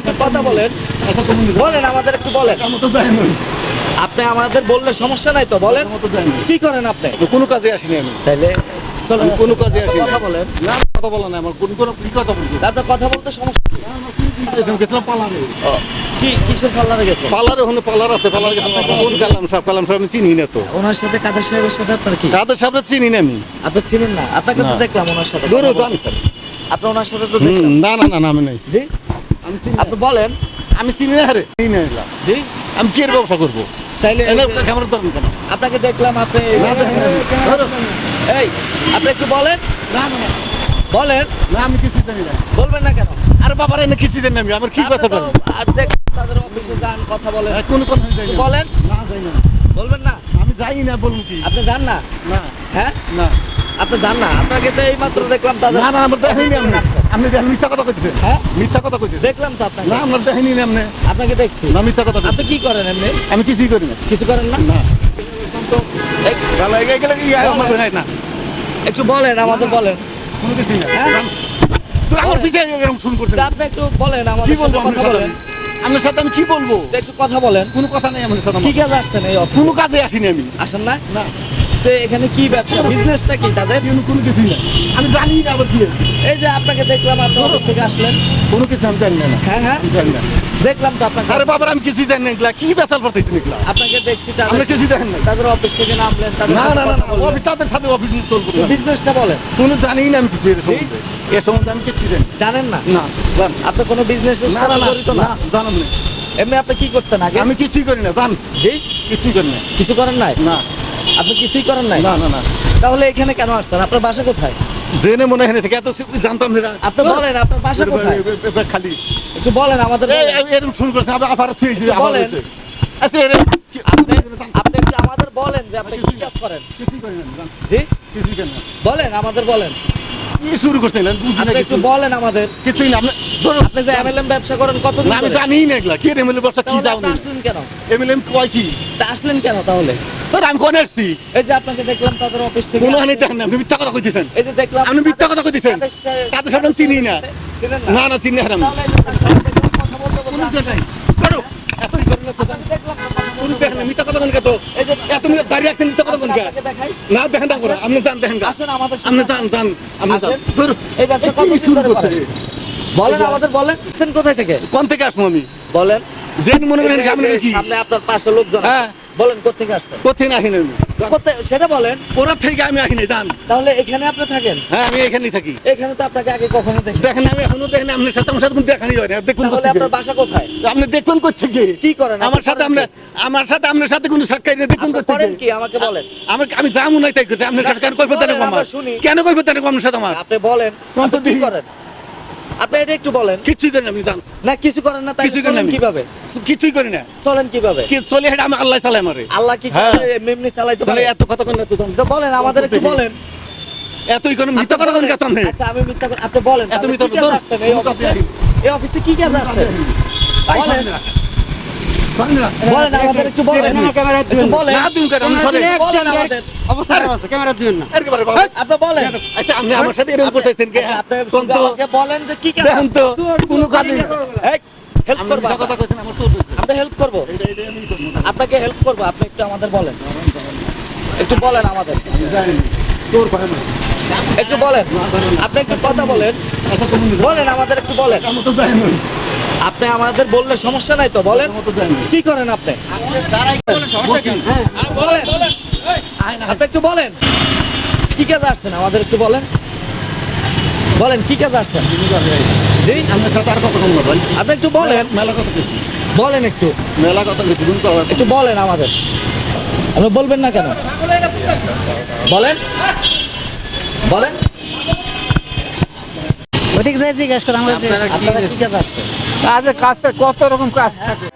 একটু কথা বলেন। বলেন আমাদের একটু বলেন। আপনি আমাদের বললে সমস্যা নাই তো বলেন। কি করেন আপনি? কোনো কাজে আসিনি আমি। আমি কোনো কাজে আসিনি। কথা বলেন। না কথা বলা না আমার কোন কোনো কি কথা বলব? আপনার কথা বলতে সমস্যা গেছিলাম পালারে কি কিসের পাল্লারে গেছে পালারে ওখানে পালার আছে পালার কোন কালাম সাহেব? কালাম সাহেব আমি চিনি না তো। ওনার সাথে কাদের সাহেবের সাথে আপনার কি? চিনি না আমি। আপনি চিনেন না আপনাকে তো দেখলাম ওনার সাথে। আপনি ওনার সাথে তো না না না না আমি নাই। জি? আপনি বলেন আমি চিনি না রে চিনি না। জি আমি কি ব্যবসা করব তাইলে ক্যামেরা ধরেন কেন আপনাকে দেখলাম আপনি। এই আপনি একটু বলেন না না বলেন না আমি কিছু জানি না বলবেন না কেন আরে বাবার এনে কিছু জানি না আমি আমার কি কথা বলেন আর দেখ তাদের অফিসে যান কথা বলেন কোন একটু বলেন না যাই না বলবেন না আমি যাই না বলুন কি আপনি যান না না হ্যাঁ না আপনি যান না আপনাকে তো এই মাত্র দেখলাম না না আমার দেখাইনি আপনি। আপনি দেখেন মিথ্যা কথা কইতেছেন। হ্যাঁ? মিথ্যা কথা কইতেছেন। দেখলাম তো আপনাকে। না আমার আপনি। আপনাকে দেখছি। না মিথ্যা কথা আপনি কি করেন আমি কিছুই করি না। কিছু করেন না? না। কি আমার একটু বলেন আমাদের বলেন। কোনো কিছুই না? আমার পিছে এরকম শুন করছেন আপনি একটু বলেন আমাদের কথা বলেন। আমি? আপনার সাথে আমি কি বলব? একটু কথা বলেন। কোনো কথা নেই আমার সাথে। কি। কাজ আসছেন এই কোনো কাজে আসিনি আমি। আসেন না? না। তো এখানে কি ব্যবসা? বিজনেসটা কি তাদের? কোনো কিছুই না আমি জানি না আবার কি এই যে আপনাকে দেখলাম আপনি অফিস থেকে আসলেন। কোনো কিছু আমি জানি না। হ্যাঁ হ্যাঁ। জানি না। দেখলাম তো আপনাকে। আরে বাবার আমি কিছুই জানি না কি বেসাল করতেছি এগুলা? আপনাকে দেখছি আপনি তাদের কিছুই দেখেন না তাদের অফিস থেকে নামলেন তাদের না না না। অফিস তাদের সাথে অফিস চলবো। বিজনেসটা বলেন। কোনো জানি না আমি কিছু এর সম্বন্ধে। এ সম্বন্ধে আমি কিছু জানি জানেন না? না জান। আপনি কোনো বিজনেসের সাথে জড়িত না? না জানাম না এমনি আপনি কি করতেন আগে? আমি কিছুই করি না জান। জি? কিছুই করি না। কিছু করেন নাই? না। আপনি কিছুই করেন নাই? না না না। তাহলে এখানে কেন আসছেন? আপনার বাসা কোথায়? জেনে মনে হয় থেকে এত জানতাম না। আপনি বলেন আপনার বাসা কোথায়? খালি। একটু বলেন আমাদের এই এরকম শুরু করছে আবার আবার ঠিক বলেন। আচ্ছা এর আপনি আপনি একটু আমাদের বলেন যে আপনি কি কাজ করেন জি? কিছুই করি না। বলেন আমাদের বলেন। কি শুরু করছেন আপনি একটু বলেন আমাদের। কিছুই না আপনি ধরুন আপনি যে এমএলএম ব্যবসা করেন না আমি জানি না এগুলা। কি এমএলএ বর্ষা কি আপনি আসলেন কেন? এমএলএম কয় কি? তা আসলেন কেন তাহলে? আমি কোন আসছি? এই যে আপনাকে দেখলাম তাদের অফিস থেকে কোনো হানি দেখেন আপনি মিথ্যা কথা কইতেছেন। এই যে দেখলাম আপনি মিথ্যা কথা কইতেছেন। তাদের সা- তাদের সাথে আমি চিনি না। না? না চিনি হারাম। কোনো জায়গায়। এতই করেন তো দেখলাম কথা বলতে কোনো বলতে। দেখেন মিথ্যা কথা কোন কত এই যে এত মিথ্যা দাঁড়িয়ে রাখছেন মিথ্যা কথা কোন আসেন, না দেখেন না করে আপনি জান দেখেন আসেন আমাদের আপনি এই ব্যবসা শুরু বলেন আমাদের বলেন সেন কোথায় থেকে? কোন থেকে আসব আমি? বলেন। মনে করেন সামনে আপনার পাশে লোকজন হ্যাঁ। বলেন কোথেকে আসছেন? কোথায় না আমি সেটা বলেন। ওরা থেকে আমি জান তাহলে এখানে আপনি থাকেন? হ্যাঁ আমি এখানেই থাকি। এখানে তো আপনাকে আগে কখনো দেখি দেখেন আমি এখনও দেখেন আপনার সাথে আমার সাথে কোনো দেখানি হয় না। দেখুন তাহলে আপনার বাসা কোথায়? আপনি দেখুন কোথেকে কি করেন? আমার সাথে আমরা আমার সাথে আপনার সাথে কোনো সাক্ষাৎ নেই দেখুন আপনি কোথেকে করেন কি? আমাকে বলেন। আমার আমি যাব নাই তাই করতে আপনার সাথে কেন কইব তার আমার? শুনি। কেন কইব তার আমার সাথে আমার? আপনি বলেন। কোন তো কি করেন? আপনি এটা একটু বলেন। কিছুই করেন আপনি জান না কিছু করেন না তাই চলেন কীভাবে? কিছুই করি না। চলেন কীভাবে? কি চলে হেঁটে আমি আল্লাহ চালাই আমারে আল্লাহ কি মেমনি এমনি চালাইতে পারে? এত কথা কেন তো বলেন আমাদের একটু বলেন। এতই কোন মিথ্যা কথা কোন কথা নেই আচ্ছা আমি মিথ্যা আপনি বলেন এত মিথ্যা এই অফিসে কি কাজ না বলেন। বলেন আমাদের একটু বলেন। না দিন কেন? আমি সরে। বলেন আমাদের। একেবারে বাবা। আপনি বলেন। আচ্ছা আপনি আমার সাথে এরকম করতেছেন কে? আচ্ছা, আপনি কোন শুধু তো আমাকে বলেন যে কি কাজ দেখেন তো আসছে। কোনো কাজে হেল্প আমি কথা কইছেন আমার তো আমরা হেল্প করব। এইটা- এইটাই আমি করব না। আপনাকে হেল্প করব আপনি একটু আমাদের বলেন। একটু বলেন আমাদের। তোর পায়ে না। একটু বলেন। আপনি একটু কথা বলেন। বলেন আমাদের একটু বলেন। আমার তো জানি না। আপনি আমাদের বললে সমস্যা নাই তো বলেন। কি করেন আপনি? হ্যাঁ, আপনি একটু বলেন। কি কাজ আসছেন? আমাদের একটু বলেন। বলেন কি কাজ আসছেন? জি? আর কথা কম আপনি একটু বলেন। মেলা কথা কইছি। বলেন একটু। মেলা কথা কইছি, তুমি তো আবার- একটু বলেন আমাদের। আপনি বলবেন না কেন? বলেন। বলেন। ওদিক যাই জিজ্ঞেস করো আমার আপনারা কি কাজ আসছেন? কাজে কাজে কত রকম কাজ থাকে।